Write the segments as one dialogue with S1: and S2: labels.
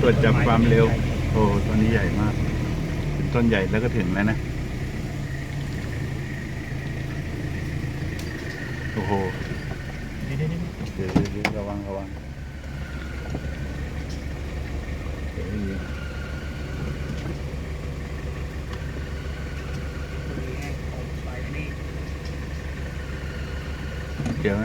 S1: ตรวจจับความเร็ว โอ้ต้นนี้ใหญ่มากเป็นต้นใหญ่แล้วก็ถึงแล้วนะ โอ้โห
S2: นี่นี่นี่
S1: เดี๋ยวเดี๋ยวระวังระวังเดี๋ยวยิงเดี๋ยวไหม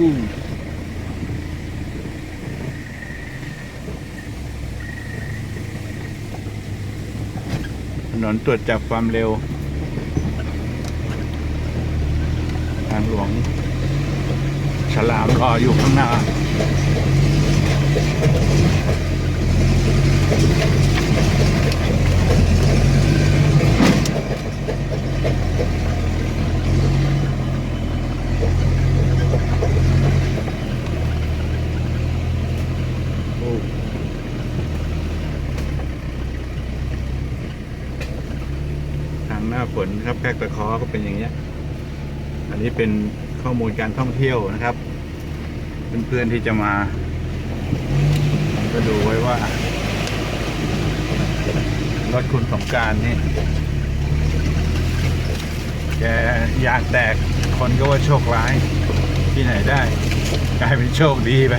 S1: อืมถ นตรวจจับความเร็ว ทางหลวง ฉลามรออยู่ข้างหน้าางหน้าฝนครับแพกตะคอก็เป็นอย่างเงี้ย อันนี้เป็นข้อมูลการท่องเที่ยวนะครับ เพื่อนๆที่จะมา ก็ดูไว้ว่ารถคุณสงการนี่แกยางแตกคนก็ว่าโชคร้าย ที่ไหนได้ กลายเป็นโชคดีไป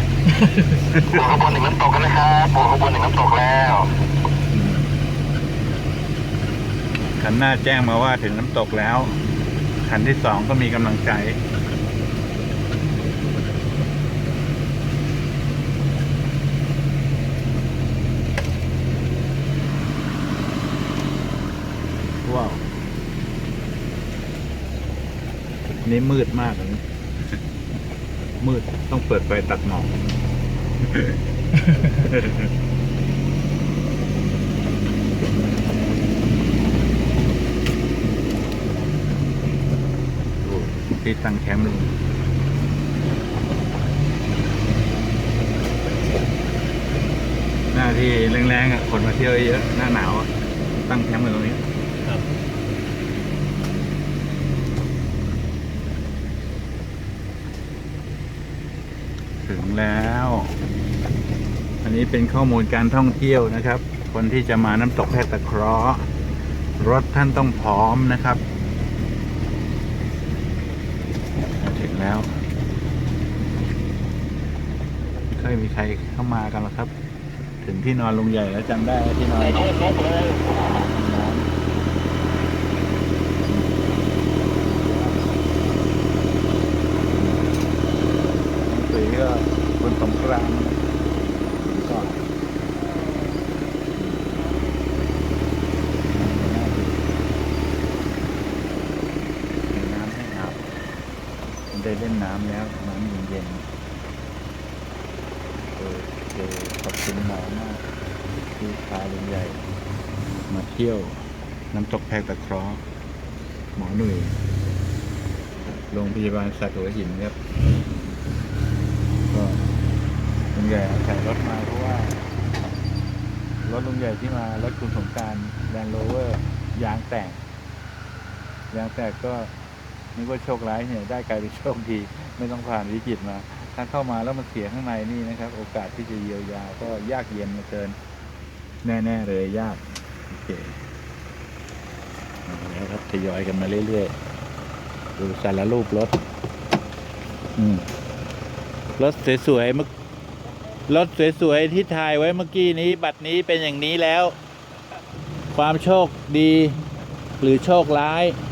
S3: บวกขบวนหนึ่งน้ำตกกันนะครับบวกขบวนหนึ่งน้ำตกแล้ว
S1: คันหน้าแจ้งมาว่าถึงน้ำตกแล้ว คันที่สองก็มีกำลังใจ ว้าว นี่มืดมากอันนี้มืดต้องเปิดไฟตัดหมอก ที่ตั้งแคมป์เลยหน้าที่แรงๆอะคนมาเที่ยวเยอะหน้าหนาวอะตั้งแคมป์กันตรงนี้
S2: ครับ
S1: ถึงแล้ว อันนี้เป็นข้อมูลการท่องเที่ยวนะครับ คนที่จะมาน้ำตกแพรตะเคราะห์รถท่านต้องพร้อมนะครับมาถึงแล้วไม่ค่ อยมีใครเข้ามากันหรอกครับ ถึงที่นอนลุงใหญ่แล้วจำได้ที่นอน
S3: ไอ้โจ๊กโจ๊กเลย
S1: หรือก็บนสงกรานก่อนมีน้ำให้อาบได้เล่นน้ำแล้วน้ำเย็นๆ เอเจอขอบคุณหมอมากที่พาลุงใหญ่ มาเที่ยวน้ำตกแพกตะเคราะห์หมอหนุ่ยโรงพยาบาลสัตว์หัวหินครับ ก็ลุงใหญ่ใส่รถมาเพราะว่ารถลุงใหญ่ที่มารถคุณสงการแลนด์โรเวอร์ยางแตกยางแตกก็นึกว่าโชคร้ายเนี่ยได้กลายเป็นโชคดี ไม่ต้องผ่านวิกฤตมา ถ้าเข้ามาแล้วมันเสียข้างในนี่นะครับ โอกาสที่จะเยียวยาก็ยากเย็นเหลือเกิน แน่ๆเลยยากโอเคเอาแล้วครับทยอยกันมาเรื่อยๆดูสารรูปรถอืมรถสวยๆเมื่อรถสวยๆที่ถ่ายไว้เมื่อกี้นี้ บัตรนี้เป็นอย่างนี้แล้ว ความโชคดีหรือโชคร้าย อืม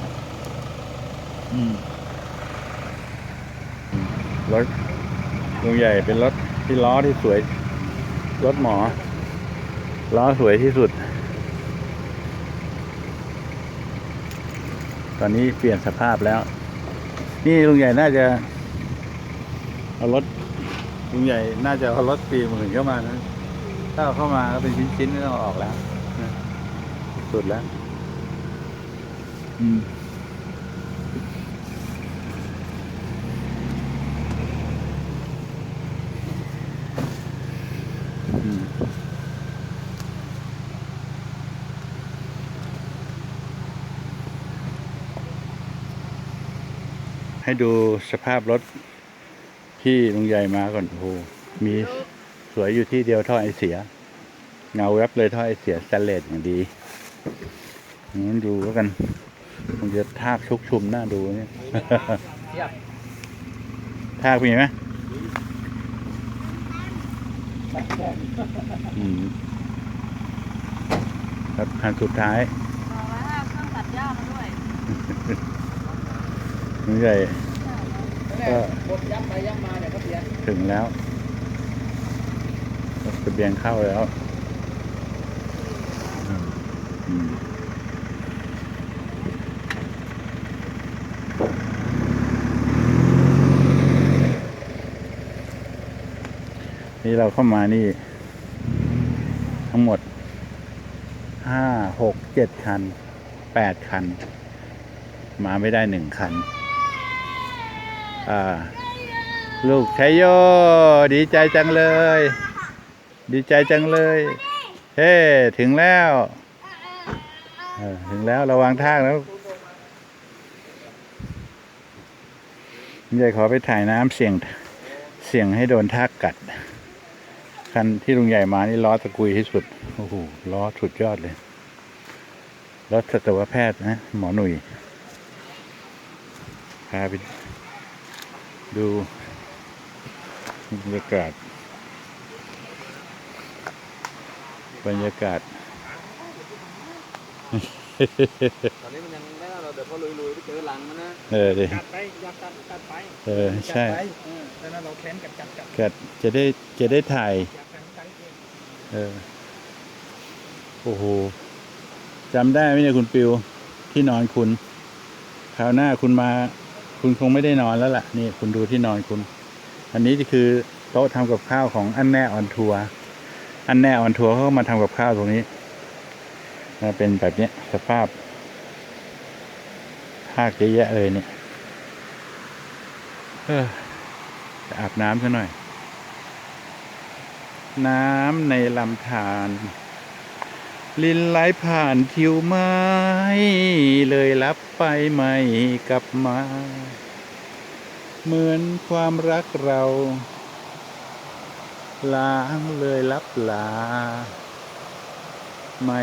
S1: อืม รถลุงใหญ่เป็นรถที่ล้อที่สวย รถหมอ ล้อสวยที่สุด ตอนนี้เปลี่ยนสภาพแล้ว นี่ลุงใหญ่น่าจะเอารถลุงใหญ่น่าจะเอารถปีหมื่นเข้ามานะถ้าเอาเข้ามาก็เป็นชิ้นๆไม่ต้องออกแล้ว สุดแล้ว อืม ดูสภาพรถที่ลุงใหญ่มาก่อนโอ้โหมีสวยอยู่ที่เดียวท่อไอเสีย เงาแวบเลยท่อไอเสียสแตนเลสอย่างดีงั้นดูแล้วกันคงจะทากชุกชุมหน้าดูเนี่ยทากมีไหมอืมครับคันสุดท้าย
S2: บอกไว้ว่าเครื่องตัดหญ้ามาด้วย
S1: ลุงใหญ่ก็
S4: ย้ำไปย้ำมาเนี่ยก็เปลี่ย
S1: ถึงแล้วรถทะเบียนเข้าแล้วนี่เราเข้ามานี่ ทั้งหมดห้าหกเจ็ดคันแปดคัน มาไม่ได้หนึ่งคัน ลูกชัยโย ดีใจจังเลย ดีใจจังเลย เฮ้ ถึงแล้วถึงแล้วระวังทางแล้วยายขอไปถ่ายน้ำเสี่ยงเสี่ยงให้โดนทากกัด คันที่ลุงใหญ่มานี่ล้อตะกุยที่สุด โอ้โหล้อสุดยอดเลยรถสัตวแพทย์นะ หมอหนุ่ยพาไป ดูบรรยากาศ บรรยากาศ
S4: ตอนนี้มันยังไม่ได้เราเดี๋ยวพอลุยๆไปเจอหลังมันนะ
S1: เออดิ
S4: กัดไปอยากกัดกัดไป
S1: เออใช่
S4: กัดไปเออแล้วนั้นเราแค้นกัดกัดกัด
S1: กัดจะได้จะได้ถ่าย
S4: อยากกัดกัดเอง
S1: เออโอ้โหจำได้ไหมเนี่ยคุณปิวที่นอนคุณคราวหน้าคุณมา คุณคงไม่ได้นอนแล้วล่ะ นี่คุณดูที่นอนคุณ อันนี้คือโต๊ะทำกับข้าวของอันแน่ออนทัวร์อันแน่ออนทัวร์เขามาทำกับข้าวตรงนี้มาเป็นแบบเนี้ยสภาพภาคเยอะแยะเลยเนี่ยเออจะอาบน้ำซะหน่อย น้ำในลำธาร ลินไหลผ่านทิวไม้ เลยรับไปไม่กลับมา เหมือนความรักเรา ล้างเลยลับลา ไม่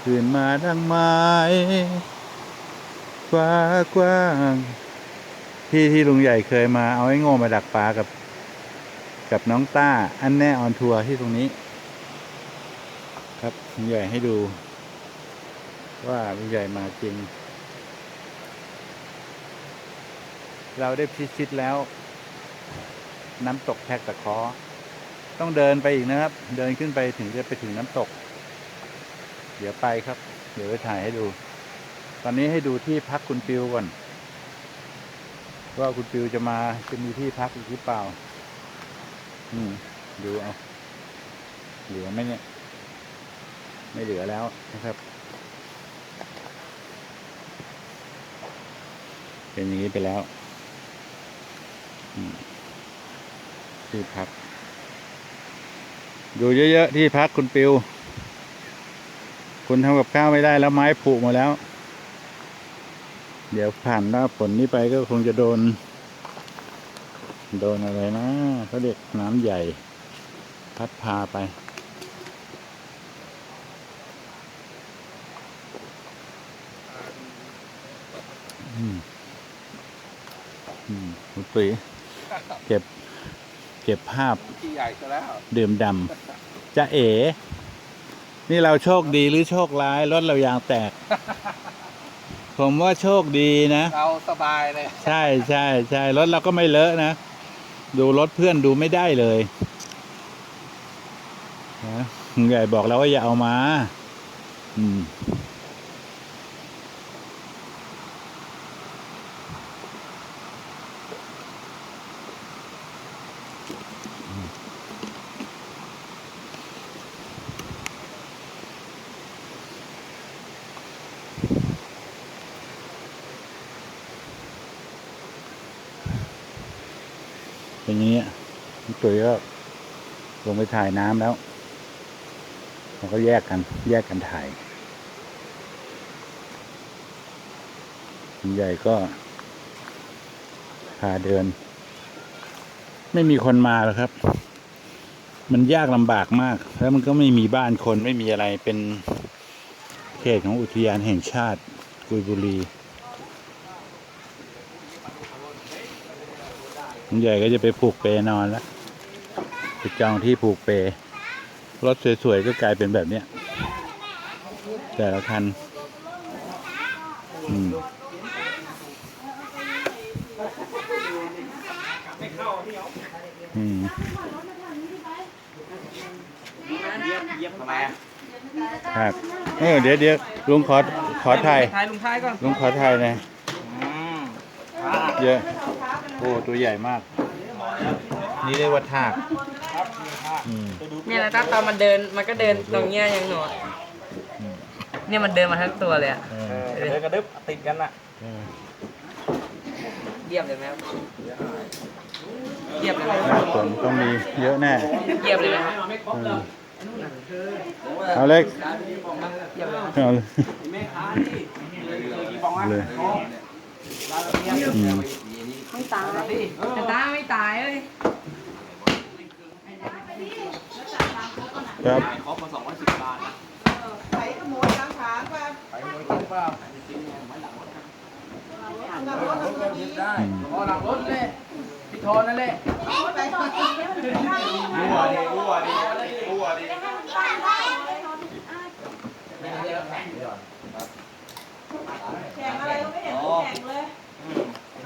S1: คืนมาดังไม้ฟ้ากว้างที่ที่ลุงใหญ่เคยมาเอาไอ้โง่มาดักปลากับ กับน้องต้า อันแน่ออนทัวร์ที่ตรงนี้ ครับลุงใหญ่ให้ดู ว่าลุงใหญ่มาจริง เราได้พิชิตแล้ว น้ำตกแทกตะคอต้องเดินไปอีกนะครับ เดินขึ้นไปถึงจะไปถึงน้ำตก เดี๋ยวไปครับ เดี๋ยวไปถ่ายให้ดู ตอนนี้ให้ดูที่พักคุณปิวก่อนว่าคุณปิวจะมาจะมีที่พักอีกหรือเปล่า อืม ดูเอาเหลือไหมเนี่ย ไม่เหลือแล้วนะครับ เป็นอย่างนี้ไปแล้วที่พักดูเยอะๆที่พักคุณปิว คุณทำกับข้าวไม่ได้แล้วไม้ผุหมาแล้ว เดี๋ยวผ่านหน้าฝนนี้ไปก็คงจะโดน โดนอะไรนะเขาเรียกน้ำใหญ่ พัดพาไป อืมอืมคุณปุ๋ยเก็บ เก็บภาพ
S4: ที่ใหญ่ซะแล้ว
S1: ดื่มดำจะเอ๋ นี่เราโชคดีหรือโชคร้าย รถเรายางแตก ผมว่าโชคดีนะ
S4: เราสบายเลย
S1: ใช่ใช่ใช่รถเราก็ไม่เลอะนะ ดูรถเพื่อนดูไม่ได้เลยนะใหญ่บอกแล้วว่าอย่าเอามา อืม นี้พี่ตุ๋ยก็ลงไปถ่ายน้ำแล้วเราก็แยกกัน แยกกันถ่ายคุณใหญ่ก็พาเดิน ไม่มีคนมาหรอกครับ มันยากลำบากมาก แล้วมันก็ไม่มีบ้านคนไม่มีอะไรเป็นเขตของอุทยานแห่งชาติกุยบุรีคุณ ใหญ่ก็จะไปผูกเปนอนแล้วไปจองที่ผูกเปรถสวยๆก็กลายเป็นแบบเนี้ยแต่ละคันอืมอืมครับเออเดี๋ยวเดี๋ยวลุงขอขอถ่าย
S4: ถ่ายลุงท้ายก่อน
S1: ลุงขอถ่ายหน่อยเยอะ โอ้ตัวใหญ่มาก นี่เรียกว่าทากอืม
S2: เนี่ยนะตาตอนมันเดินมันก็เดินตรงเนี้ยยังหนวด
S1: อืม
S2: เนี่ยมันเดินมาทั้งตัวเลยอะ
S1: เอ
S4: เอ
S1: อ
S4: อเดินกระดึบติดกันน่ะ
S1: เออ
S2: เยียบเลยไหมครับเยียบเลยไหม
S1: หน้าฝนต้องมีเยอะแน่
S2: เยียบเลยไหมครับ
S1: เออเอาเล็ก
S2: เยียบเลย
S1: เอาเลยเลยอืม
S2: ไม่ตายแต่ตาไม่ตายเลย
S1: ครับ
S4: ครบมาสองร้อยสิบบาทนะ
S5: ไปขโมยกลางทางไป
S4: ไปหมดครบเปล่า
S5: นั่งรถมันก็ดี
S4: ได้
S1: อืม
S4: พอหลังรถเลยพี่ทอนนั่นแหละ
S5: ไปก่อน
S4: รั่วดิรั่วดิรั่วดิ
S5: แข่งอะไรก็ไม่เห็นแข่งเลย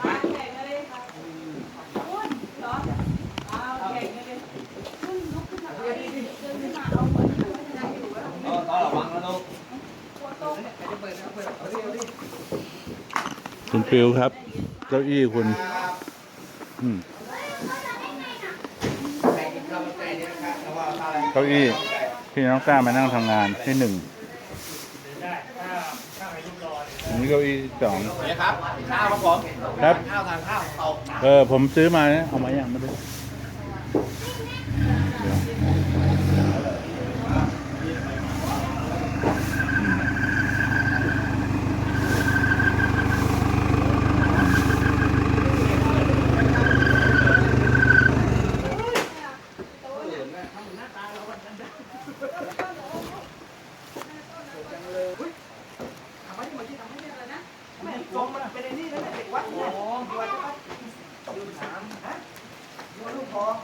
S5: มาแข่งอะไรค่ะอุ้ยเหรอเอาแข่งกันเลย
S4: เออตอนระวังนะลูก
S1: คุณฟิวครับ เก้าอี้คุณอืมเก้าอี้ที่น้องต้ามานั่งทำงานที่หนึ่งอันนี้เก้าอี้สอง
S4: เนี่ยครับข้าวครับผม
S1: ครับ
S4: ข้าวทานข้าวตก
S1: เออผมซื้อมานะเอามาอย่างมาดูเดี๋ยว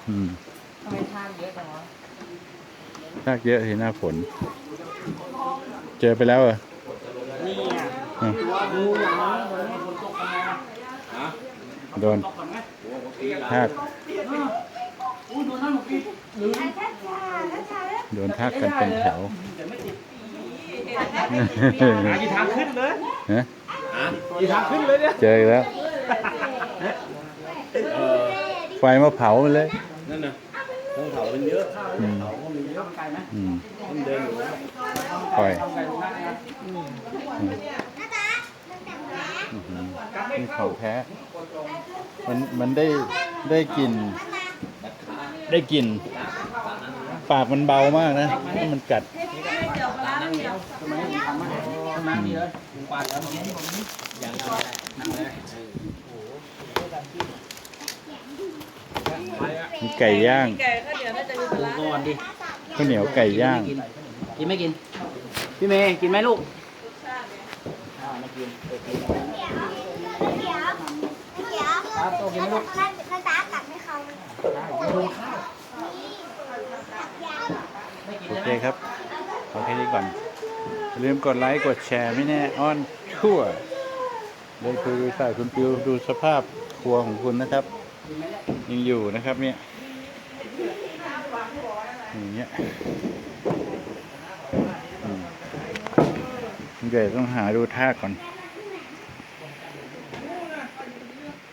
S1: อืม
S2: ทำไมทานเยอะจังวะ
S1: ทากเยอะทีหน้าฝน เจอไปแล้วเหรอ
S2: นี่อะ
S1: อะ
S2: งูหลัง
S1: โดนทากโดนทากกันเป็นแถว
S4: หากี่ทางขึ้นเลย
S1: ฮะ
S4: กี่ทางขึ้นเลยเนี่ย
S1: เจออีกแล้ว ไฟมาเผามันเลย
S4: นั่นน่ะต้องเผาเป็นเยอะ
S1: อืม
S4: เผาก็มีเยอะไกลไหม
S1: อืม
S4: มันเดินอยู่นะ
S1: ปล่อย
S4: ทำไกลตรงนั้นนะ
S1: อื้อหือนี่ของแท้มันมันได้ได้กลิ่นได้กลิ่นปากมันเบามากนะถ้ามันกัด
S4: ทำไมทำมาทำมาดีเลยลุงปาดแล้วเมื่อกี้ที่ผมอย่างนั้นแหละนั่งเลย
S1: มีไก่ย่าง
S2: แก่ก็เดี๋ยวน่าจะมีปลา
S4: ก่อนดิ
S1: ข้าวเหนียวไก่ย่าง
S4: กินไม่กิน พี่เมย์กินไหมลูก
S6: ครับโอเคไหมลูกน้าตาตัดให้เขา
S1: โอเคครับเอาแค่นี้ก่อนอย่าลืมกดไลค์กดแชร์ไม่แน่อ้อนชั่วเลยคือดูใส่คุณปิวดูสภาพครัวของคุณนะครับยั ยังอยู่นะครับเนี่ยอย่างเงี้ยอืมเดี๋ยวต้องหาดูท่าก่อน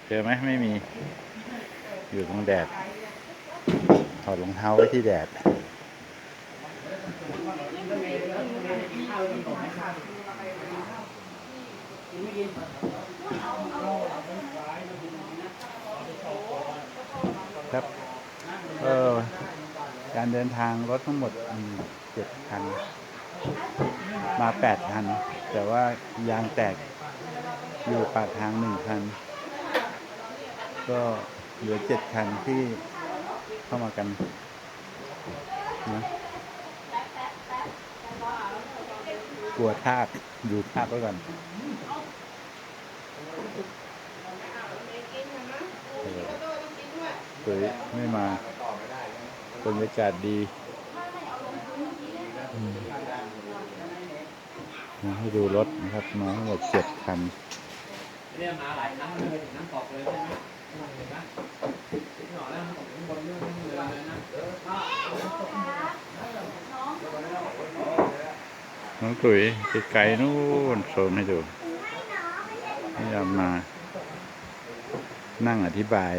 S1: เจอไหมไม่มี อยู่ตรงแดด ถอดรองเท้าไว้ที่แดด ครับ เออ การเดินทางรถทั้งหมดมีเจ็ดคัน มาแปดคัน แต่ว่ายางแตกอยู่ปากทางหนึ่งคัน ก็เหลือเจ็ดคันที่เข้ามากันนะกลัวทากดูทากไว้ก่อนเออสวยไม่มา บรรยากาศดีมาให้ดูรถนะครับมาทั้งหมดเจ็ดคัน
S4: เนี่ยมาหลายครั้งเลยน้ำตกเลยใช่ไหมเห็นไหมหน่อแล้วตกบนเรื่องเรือเลยนะ
S1: น้องตุ๋ยไกลๆนู่นโซนให้ดูพยายามมา นั่งอธิบาย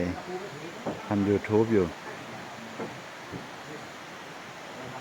S1: ทำ YouTube อยู่